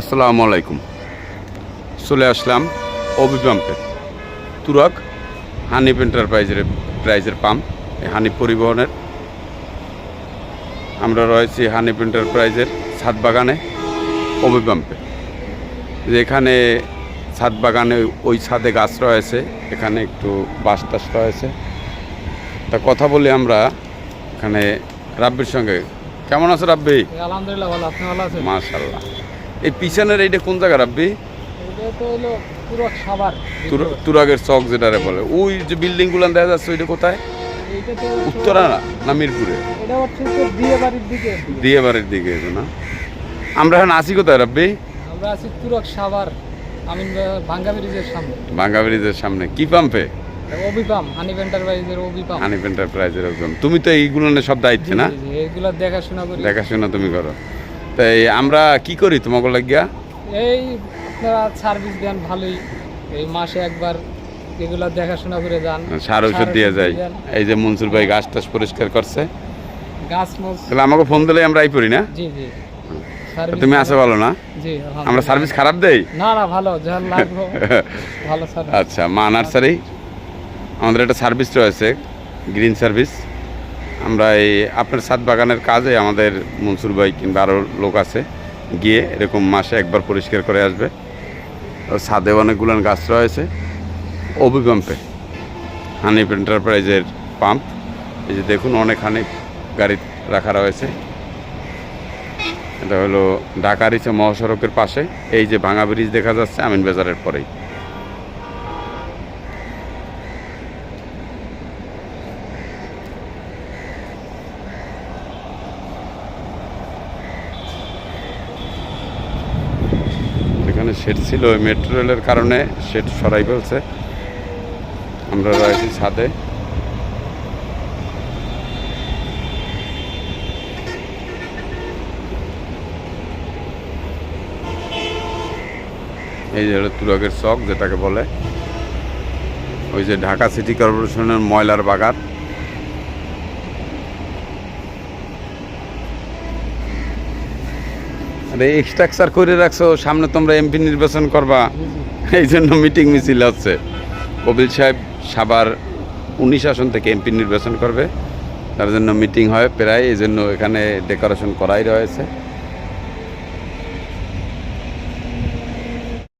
আসসালামু আলাইকুম। চলে আসলাম অবিপাম্পে তুরক হানিফ এন্টারপ্রাইজের প্রাইজের পাম্প এই হানিফ পরিবহনের। আমরা রয়েছি হানিফ এন্টারপ্রাইজের ছাদ বাগানে অবিপাম্পে যেখানে ছাদ বাগানে ওই ছাদে গাছ রয়েছে এখানে একটু বাস টাস রয়েছে। তা কথা বলি আমরা এখানে রাব্বির সঙ্গে। কেমন আছো রাব্বি? আলহামদুলিল্লাহ ভালো আপনি ভালো আছেন? মাশাল্লাহ এই পিছনের এইটা কোন জায়গা তুর- তুরাগের চক যেটারে বলে। ওই যে বিল্ডিংগুলো দেখা যাচ্ছে ওইটা কোথায়? উত্তরা না না মিরপুরে? দিয়ে বাড়ির দিকে। না? আমরা এখন আসি কোথায় রাব্বি আমরা আছি তুরক সাভার ভাঙ্গা ব্রিজের সামনে। ভাঙ্গা ব্রিজের সামনে। কি পাম্পে অবিপাম হানিফ এন্টারপ্রাইজের অবিপাম হানিফ এন্টারপ্রাইজের একজন। তুমি তো এইগুলো সব দায়িত্বে না? এইগুলো দেখাশোনা করি। দেখাশোনা তুমি করো। তাই আমরা কি করি তোমাকে লাগিয়া? এই আপনারা সার্ভিস দেন ভালোই। এই মাসে একবার এগুলা দেখাশোনা করে যান। সার ওষুধ দিয়ে যাই। এই যে মনসুর ভাই গাছ টাছ পরিষ্কার করছে। গাছ তাহলে আমাকে ফোন দিলে আমরা এই পড়ি না? জি জি। তুমি আসো ভালো না? আমরা সার্ভিস খারাপ দেই? না না ভালো ভালো আচ্ছা মা নার্সারি। আমাদের একটা সার্ভিস রয়েছে গ্রিন সার্ভিস আমরা এই আপনার সাত বাগানের কাজে আমাদের মনসুর ভাই কিংবা আরও লোক আছে, গিয়ে এরকম মাসে একবার পরিষ্কার করে আসবে। ছাদে অনেকগুলো গাছ রয়েছে অবি পাম্পে হানিফ এন্টারপ্রাইজের পাম্প, এই যে দেখুন অনেক হানিফ গাড়ি রাখা রয়েছে। এটা হলো ঢাকা রিচে মহাসড়কের পাশে, এই যে ভাঙা ব্রিজ দেখা যাচ্ছে, আমিন বাজারের পরেই। এখানে শেড ছিল, ওই মেট্রো রেলের কারণে শেড সরাই ফেলছে। আমরা রয়েছি ছাদে। এই যে হলো তুরগের চক, যেটাকে বলে। ওই যে ঢাকা সিটি কর্পোরেশনের ময়লার বাগান। আরে স্ট্রাকচার করে রাখছো, সামনে তোমরা এমপি নির্বাচন করবা। এই জন্য মিটিং মিছিল হচ্ছে। কবিল সাহেব সাবার উনিশ আসন থেকে এমপি নির্বাচন করবে। তার জন্য মিটিং হয় প্রায়, এই জন্য এখানে ডেকোরেশন করাই রয়েছে।